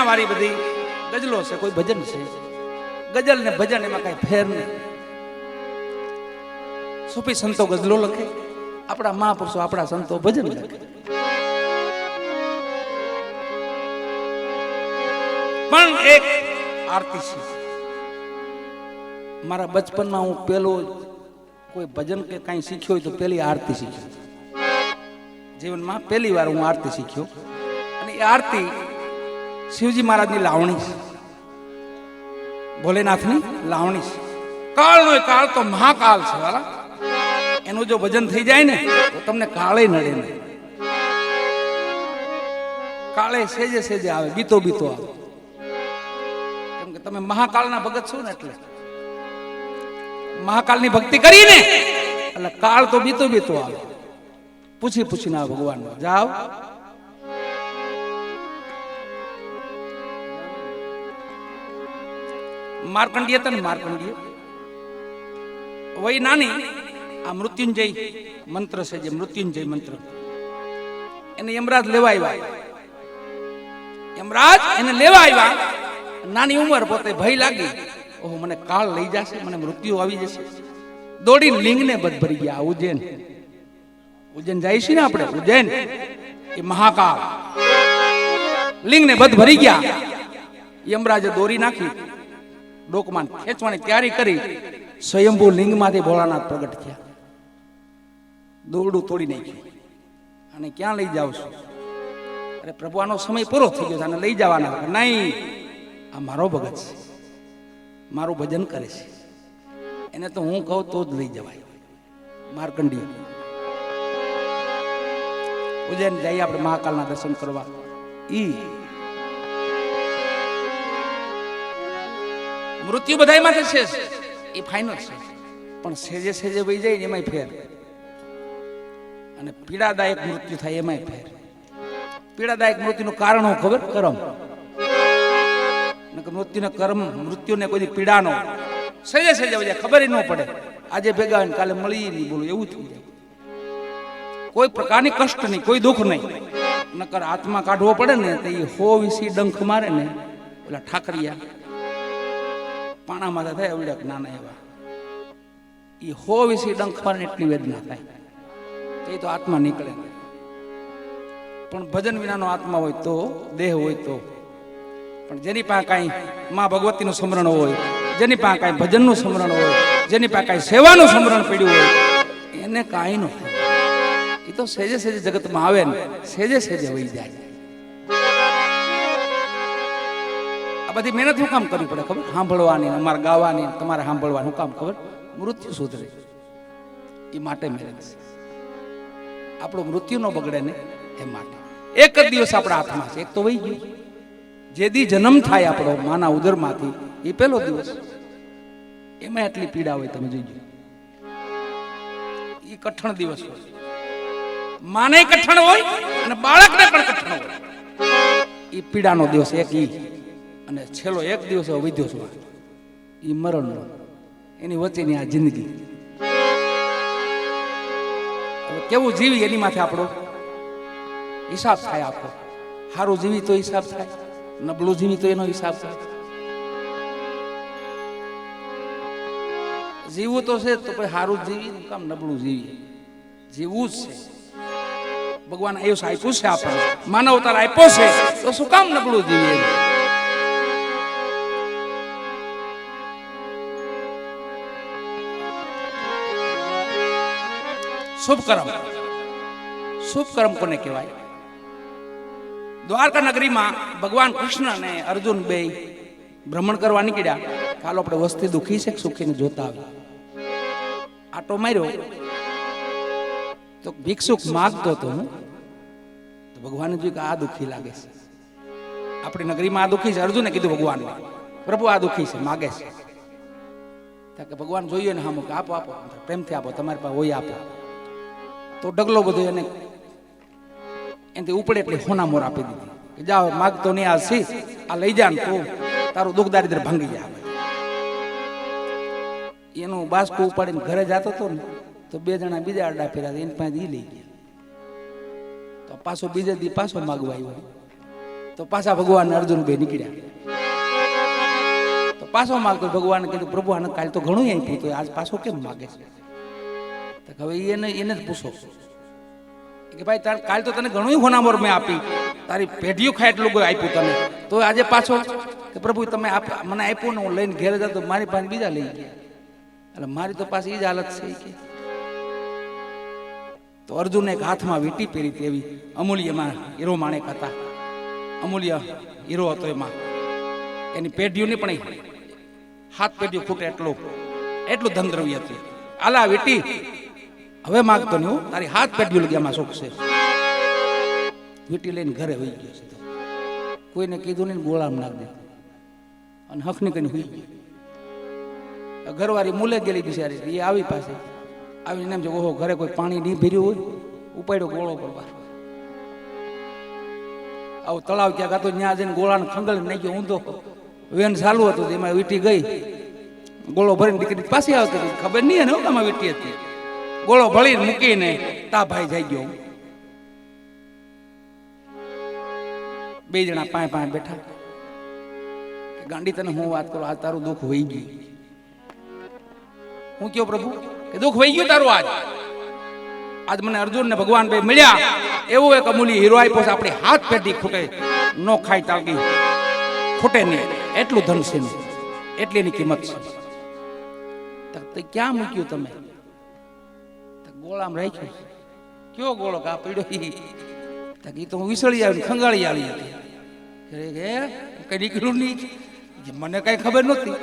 એમના વારી બધી ગઝલો છે, કોઈ ભજન છે. ગઝલ ને ભજન એમાં કઈ ફેર નહીં. સૂફી સંતો ગઝલો લખે, આપણા મહાપુરુષો આપણા સંતો ભજન લખે. પણ એક આરતી છે. મારા બચપનમાં હું પેલો કોઈ ભજન કે કાંઈ શીખ્યો હોય તો પેલી આરતી શીખ્યો. જીવનમાં પહેલી વાર હું આરતી શીખ્યો. અને એ આરતી શિવજી મહારાજની લાવણી ભોલેનાથની લાવણી કાળનો કાળ તો મહાકાળ છે, વાલા. એનું જો ભજન થઈ જાય ને, તો તમને કાળે નડે નહીં. કાળે સેજે સેજે આવે બીતો બીતો આવે. કેમ કે તમે મહાકાળના ભગત છો ને એટલે. મહાકાળની ભક્તિ કરીને, એટલે કાળ તો બીતો બીતો આવે. પૂછી પૂછીને આવે ભગવાન જાઓ. માર્કંડીય તને માર્કંડીય. વય નાની, આ મૃત્યુંજય મંત્ર છે જે મૃત્યુંજય મંત્ર. એને યમરાજ લેવા આવ્યા. યમરાજ એને લેવા આવ્યા. નાની ઉંમર પોતે ભય લાગી. ઓહો, મને કાળ લઈ જશે, મને મૃત્યુ આવી જશે. દોડીને લિંગને બધ ભરી ગયા ઉજ્જૈન. ઉજ્જૈન જાય છે ને આપણે? ઉજ્જૈન. એ મહાકાળ. લિંગને બધ ભરી ગયા. યમરાજે દોરી નાખી. ડોકમાં ખેંચવાની તૈયારી કરી, સ્વયંભુ લિંગમાંથી ભોળાનાથ પ્રગટ થયા. દોરડું તોડી નાખ્યું. અને ક્યાં લઈ જાવ છું? અરે પ્રભુ, આનો સમય પૂરો થઈ ગયો છે, આને લઈ જવાના નહીં, આ મારો ભગત છે. મારું ભજન કરે છે. એને તો હું કહું તો જ લઈ જવાય. માર્કંડીય. ઉજ્જૈન જઈએ આપણે મહાકાલના દર્શન કરવા. ઈ મૃત્યુ બધાય માટે છે એ ફાઇનલ છે. પણ સેજે સેજે વહી જાય એમાંય ફેર. અને પીડાદાયક મૃત્યુ થાય એમાંય ફેર. પીડાદાયક મૃત્યુનું કારણ હું ખબર? કરમ. મૃત્યુને કર્મ, મૃત્યુને કોઈ પીડાનો. સેજે સેજે વહી જાય, ખબર ન પડે. આજે ભેગા હોય કાલે મળી નહીં બોલું, એવું થઈ જાય. કોઈ પ્રકારની કષ્ટ નહીં, કોઈ દુઃખ નહીં. નકર આત્મા કાઢવો પડે ને તો એ હો વિસી ડંખ મારે ને પેલા ઠાકરિયા. પાણા માથા થાય એવડ્યા નાના એવા. એ હો વિશે ડંખ મારે એટલી વેદના થાય. એ તો આત્મા નીકળે. પણ ભજન વિનાનો આત્મા હોય તો, દેહ હોય તો. પણ જેની પાસે કાંઈ મા ભગવતીનું સ્મરણ હોય, જેની પાસે કાંઈ ભજનનું સ્મરણ હોય, જેની પાસે કાંઈ સેવાનું સ્મરણ પડ્યું હોય, એને કાંઈ ન એ તો સેજે સેજે જગતમાં આવે ને, સેજે સેજે વહી જાય. આ બધી મહેનત શું કામ કરવી પડે, ખબર? સાંભળવાની અમારે ગાવાની તમારે સાંભળવાનું કામ, ખબર? મૃત્યુ સુધરે. એ માટે મહેનત છે. આપણું મૃત્યુ ન બગડે ને, એ માટે. એક જ દિવસ આપણા હાથમાં છે, એક તો વહી ગયું. જે દી જન્મ થાય આપણો, માના ઉદરમાંથી, એ પહેલો દિવસ. એમાં એટલી પીડા હોય, તમે જોઈજો એ કઠણ દિવસ હોય. માને કઠણ હોય, અને બાળકને પણ કઠણ હોય. એ પીડાનો દિવસ, એક ઈ. અને છેલ્લો એક દિવસ વિધ્યો છું એ મરણનો. એની વચ્ચેની આ જિંદગી. કેવું જીવી એની માથે આપણો? હિસાબ થાય આપણો. સારું જીવી તો હિસાબ થાય. નબળું જીવી તો એનો હિસાબ થાય. જીવવું તો છે તો પછી સારું જીવી કામ નબળું જીવીએ. જીવવું જ છે. ભગવાન આયુષ આપ્યું છે આપણને. માનવતા આપ્યો છે. તો શું કામ નબળું જીવીએ? શુભ કર્મ. શુભ કર્મ કોને કહેવાય? દ્વારકા નગરીમાં ભગવાન કૃષ્ણ અને અર્જુન બે ભ્રમણ કરવા નીકળ્યા. કાલો આપણે વસ્તી દુખી છે સુખીને જોતા આવી આટો માર્યો. તો ભિક્ષુક માગતો હતો તો ભગવાને જોયું કે આ દુખી લાગે છે. આપણી નગરીમાં આ દુખી છે. અર્જુને કીધું ભગવાનને, પ્રભુ, આ દુખી છે, માગે છે. કે ભગવાન જોઈએ ને હા મૂકે આપો આપો. પ્રેમથી આપો, તમારી પાસે હોય, આપો. તો ડગલો બધો એને એનાથી ઉપડે એટલે હોના મોર આપી દીધી. કે જાઓ માગતો નહીં, આ આ લઈ જા તો. તારું દુઃખ દારિદ્ર ભાંગી જાય. એનું બાસકું ઉપાડીને ઘરે જતો હતો ને તો બે જણા બીજા આડા ફેર્યા એની પાસે એ લઈ ગયા. તો પાછો બીજે દી પાછો માગવા આવ્યો. તો પાછા ભગવાન અર્જુન બે નીકળ્યા. તો પાછો માગતો ભગવાન કીધું, પ્રભુ, આને કાલ તો ઘણું આપ્યું તો આજ પાછો કેમ માગે છે? હવે એને એને જ પૂછો. કે ભાઈ, તાર કાલ તો તને ઘણું હોનામોર મેં આપી. તારી પેઢીઓ ખાય એટલું કોઈ આપ્યું તને. તો આજે પાછો કે પ્રભુ, તમે આપ- મને આપ્યું ને હું લઈને ઘેર જતો મારી પાસે બીજા લઈ ગયા. એટલે મારી તો પાછી એ જ હાલત છે કે. તો અર્જુને એક હાથમાં વીંટી પહેરી તેવી અમૂલ્યમાં હીરો માણેક હતા. અમૂલ્ય હીરો હતો એમાં. એની પેઢીઓની પણ હાથ પેઢીઓ ખૂટે એટલું. એટલું ધનદ્રવ્ય હતું. આલા વીંટી હવે માગતો નહીં હો, તારી હાથ પેઢીઓ લગી આમાં શોખ છે. વીંટી લઈને ઘરે હોઈ ગયો છે કોઈને કીધું નહીં ગોળામ નાખ દે અને હકની કઈને હોઈ ગયો. ઘરવાળી મૂલે ગયેલી બિચારી. એ આવી પાસે. આવીને એમ છે ઓહો ઘરે કોઈ પાણી નહીં ભર્યું હોય? ઉપાડ્યો ગોળો પર આવું તળાવ ક્યાંક હતો ત્યાં જઈને ગોળાને ખંગલ નહીં ગયો ઊંધો. વેન ચાલુ હતું એમાં વીટી ગઈ. ગોળો ભરીને દીકરી પાછી આવતી ખબર નહીં ને આમાં વીટી હતી. ગોળો ભળી મૂકીને તા ભાઈ જઈ ગયો. બે જણા પાંચ પાંચ બેઠા. ગાંડી તને હું વાત કરું? આજ તારું દુઃખ વહી ગયું. હું કયો પ્રભુ? કે દુઃખ વહી ગયું તારું આજ? આજ મને અર્જુન ને ભગવાન ભાઈ મળ્યા. એવો એક અમૂલી હીરો આપ્યો છે. આપણી હાથ પેઢી ખૂટે, નો ખાઈ તાકી ખૂટે નહીં એટલું ધન છે એટલી એની કિંમત છે. ક્યાં મૂક્યું તમે? ગોળામાં રાખ્યું કયો ગોળો કા પડ્યો તો હું વિસળી આવી ખંગાળી આવી હતી. કે કઈ નીકળ્યું નહીં. મને કઈ ખબર નહોતી.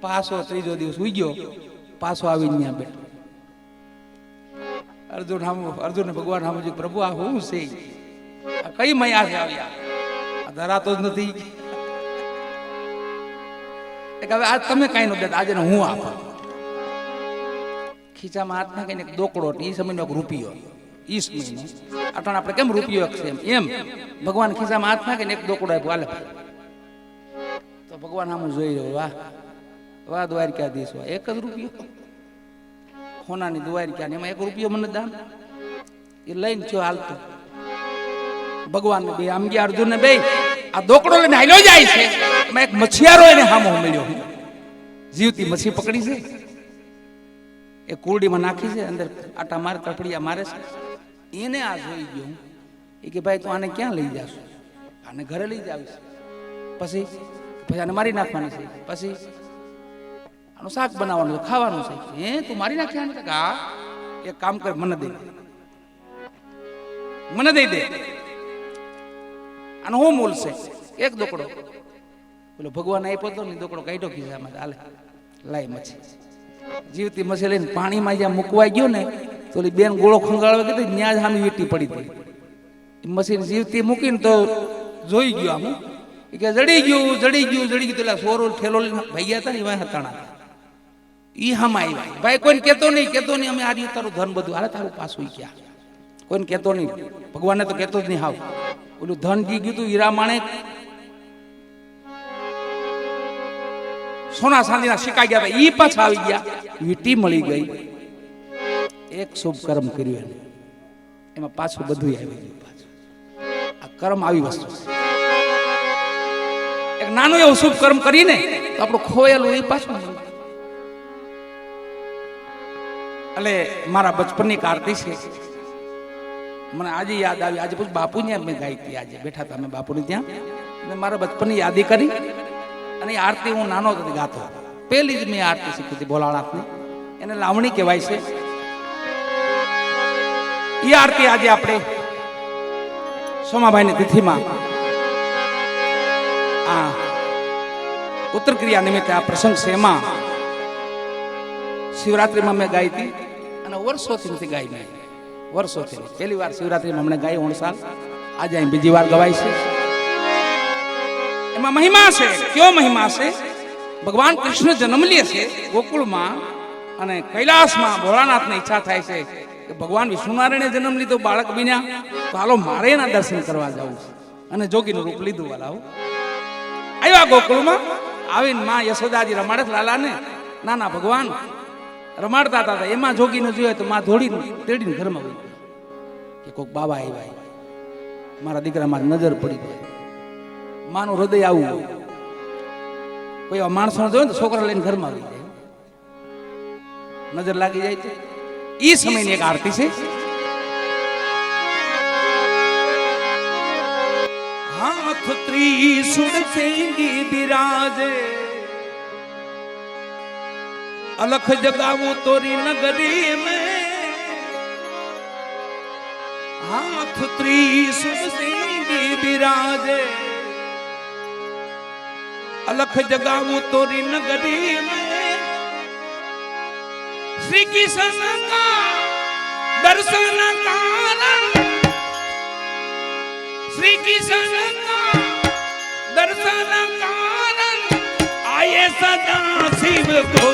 પાછો ત્રીજો દિવસ ઉઈ ગયો. પાછો આવીને ત્યાં બેઠો. અર્જુન હામ અર્જુન ભગવાન હામ પ્રભુ આ હું છે? આ કઈ મયા છે આવ્યા આ ધરાતો જ નથી. હવે આજ તમે કઈ નો દેતા આજે હું આપું? ખીચામાં હાથ નાખીને એક દોકડો એ સમયનો એક રૂપિયો. ઈ સમયનો. અટાણ આપણે કેમ રૂપિયો છે એમ? ભગવાન ખીચામાં હાથ નાખીને એક દોકડો આપ્યો. આલે તો ભગવાન આમ જોઈ રહ્યો, વાહ. વાહ દ્વારકાધીશ વાહ. એક જ રૂપિયો. ખોનાની દ્વારકા એમાં એક રૂપિયો મને દાન. એ લઈને થયો હાલતો. ભગવાન બે આમ ગયા અર્જુન ને બે. આ દોકડો લઈને હાલ્યો જાય છે. એમાં એક મછિયારો એને હામો મળ્યો. જીવતી મછી પકડી છે. એ કુરડીમાં નાખી છે, અંદર આટા મારે તપડિયા મારે છે. એને આ જોઈ ગયો એ કે ભાઈ તું આને ક્યાં લઈ જાશું? આને ઘરે લઈ જાવીશ પછી પછી આને મારી નાખવાની છે. પછી આનું શાક બનાવવાનું છે, ખાવાનું છે. હે, તું મારી નાખી હા. એક કામ કર, મને દે. મને દઈ દે. આનું હું મૂલ છે? એક દોકડો. પેલો ભગવાન આપ્યો તો ને દોકડો કાઢ્યો ખિસ્સામાં હાલે. લાઈ મછી જીવતી મછી લઈને પાણીમાં જ્યાં મૂકવા ગયો ને, તો બેન ગોળો ખંગાળવા ગઈ હતી ત્યાં જ સામે વીટી પડી હતી મશીન જીવતી મૂકીને તો જોઈ ગયો આમ. કે જડી ગયું જડી ગયું જડી ગયું. એટલે સોરો ઠેલો ભાગ્યા હતા ને એવા હતાણા. ઈ હમ આવ્યા ભાઈ કોઈને કહેતો નહીં કહેતો નહીં, અમે આ તારું ધન બધું. હાલે તારું પાછું ક્યાં? કોઈને કહેતો નહીં. ભગવાનને તો કહેતો જ નહીં હાવ. ઓલું ધન જી ગયું તું હીરા સોના ચાંદીના શિકાઈ ગયા હતા. ઈ પાછા આવી ગયા. વીટી મળી ગઈ. એક શુભ કર્મ કર્યું એને. એમાં પાછું બધું આવી ગયું પાછું. આ કર્મ આવી વસ્તુ એક નાનું એવું શુભ કર્મ કરીને તો આપણું ખોયેલું એ પાછું. એટલે મારા બચપનની આરતી છે. મને આજે યાદ આવી. આજે પછી બાપુ ત્યાં મેં ગાઈ હતી. આજે બેઠા હતા અમે બાપુની ત્યાં. મેં મારા બચપનની યાદી કરી. અને એ આરતી હું નાનો હતો ગાતો. પહેલી જ મેં આરતી શીખી હતી ભોલાનાથની. એને લાવણી કહેવાય છે. એ આરતી આજે આપણે સોમાભાઈની તિથિમાં આ ઉત્તર ક્રિયા નિમિત્તે આ પ્રસંગ છે એમાં શિવરાત્રિમાં મેં ગાઈ હતી અને વર્ષોથી નથી ગાઈ મેં. વર્ષોથી પહેલી વાર શિવરાત્રિમાં હમણાં ગાઈ ઓણસાલ આજે અહીં બીજી વાર ગવાય છે. એમાં મહિમા છે? કયો મહિમા છે? ભગવાન કૃષ્ણ જન્મ લે છે ગોકુળમાં અને કૈલાસમાં ભોળાનાથને ઈચ્છા થાય છે કે ભગવાન વિષ્ણુનારાયણે જન્મ લીધો બાળક બીના તો હાલો મારે એના દર્શન કરવા જવું છે. અને જોગીનું રૂપ લીધું વાલાઓ આવ્યા ગોકુળમાં, આવીને માં યશોદાજી રમાડે લાલાને. ના ના ભગવાન, રમાડતા હતા એમાં જોગીને જોઈએ તો માં ધોડીને તેડીને ઘરમાં. કે કોઈક બાબા આવ્યા. મારા દીકરા મારી નજર પડી ગઈ. માનું હૃદય આવું કોઈ એવા માણસો જોયો ને છોકરા લઈને ઘરમાં આવી જાય. નજર લાગી જાય છે. એ સમયની એક આરતી છે. હાથ ત્રિશુળ સેંગી બિરાજે. અલખ જગાવું તોરી નગરી મે. હાથ ત્રિશુળ સેંગી બિરાજે. અલખ જગાવું તોરી નગરી મેં. શ્રી કિશન કા દર્શન તારા શ્રી કિશન કા દર્શન કારણ આયે સદા શિવ કો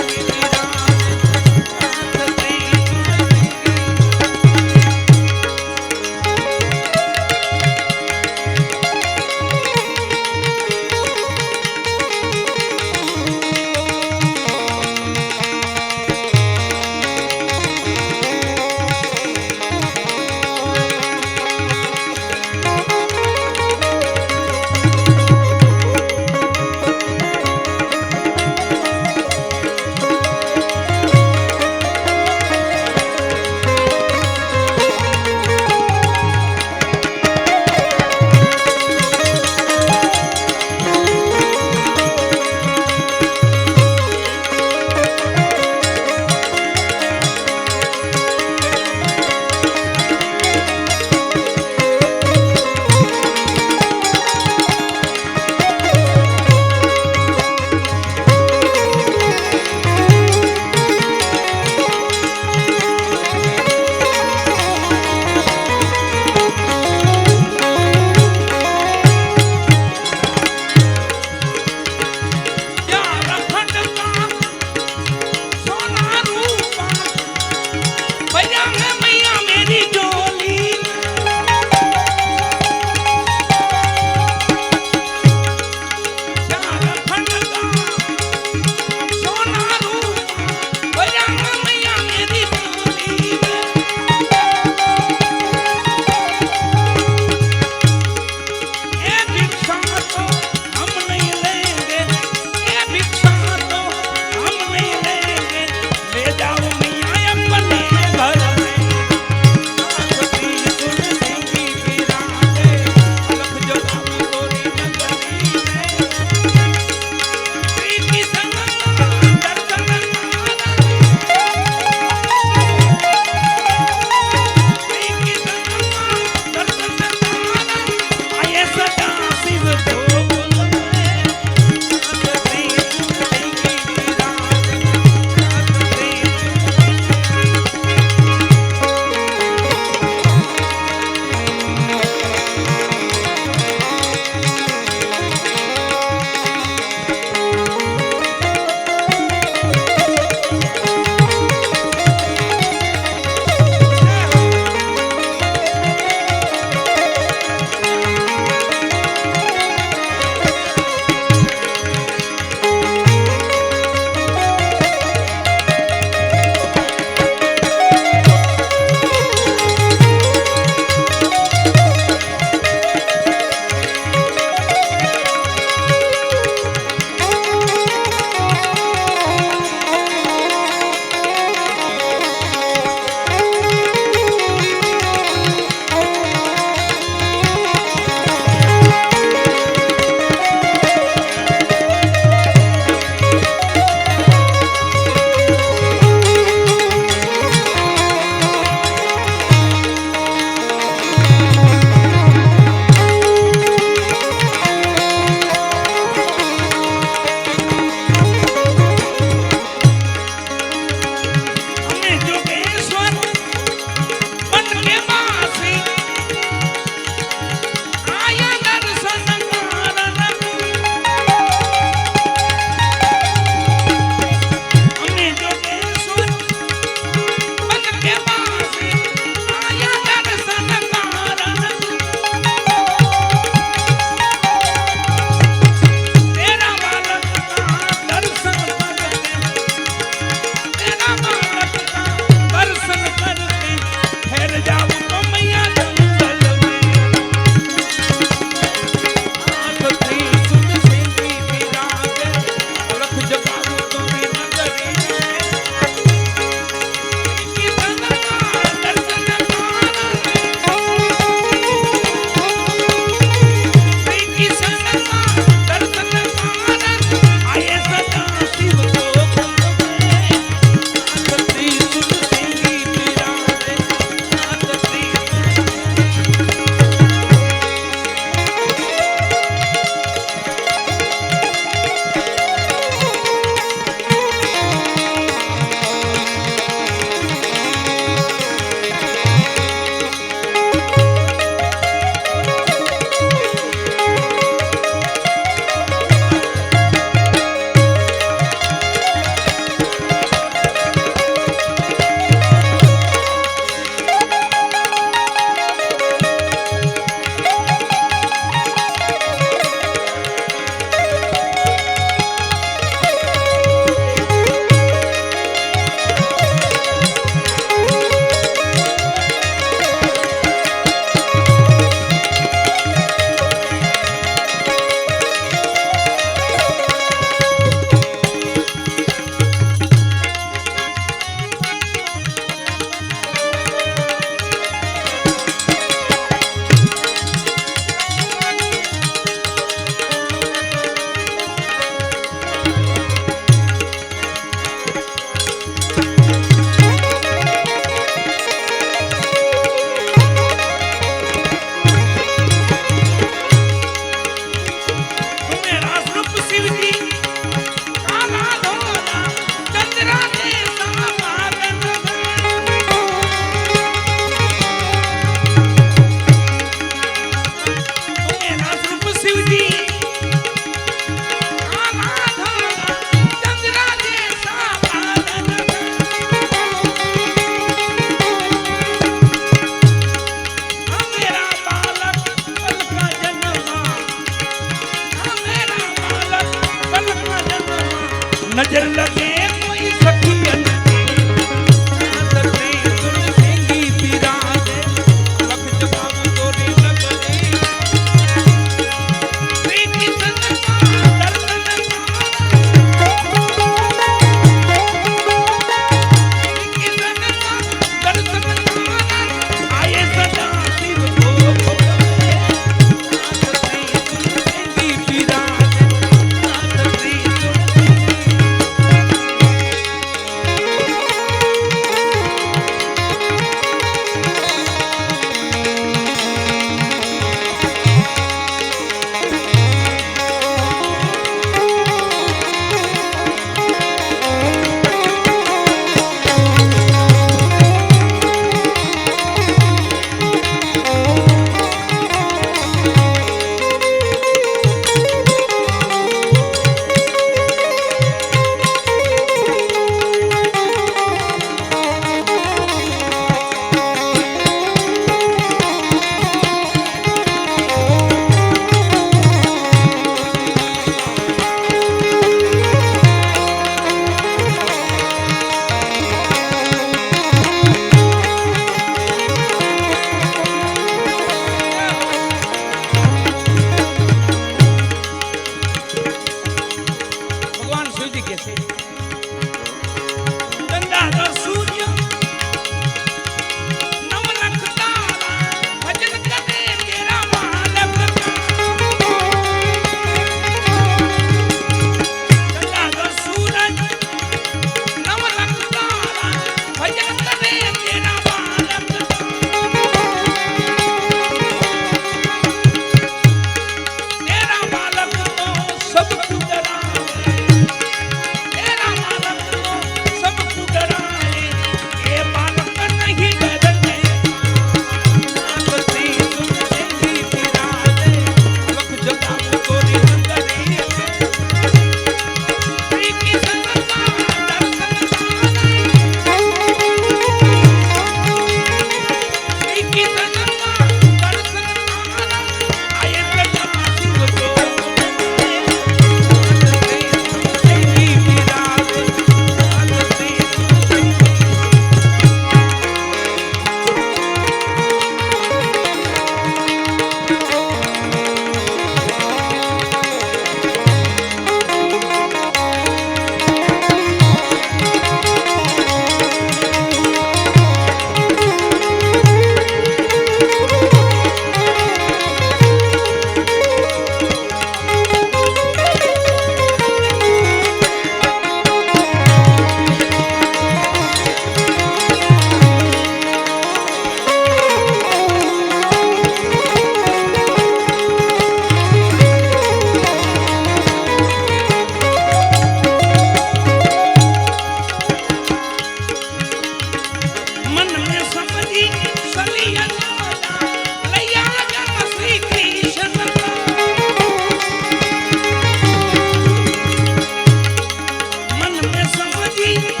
में समझी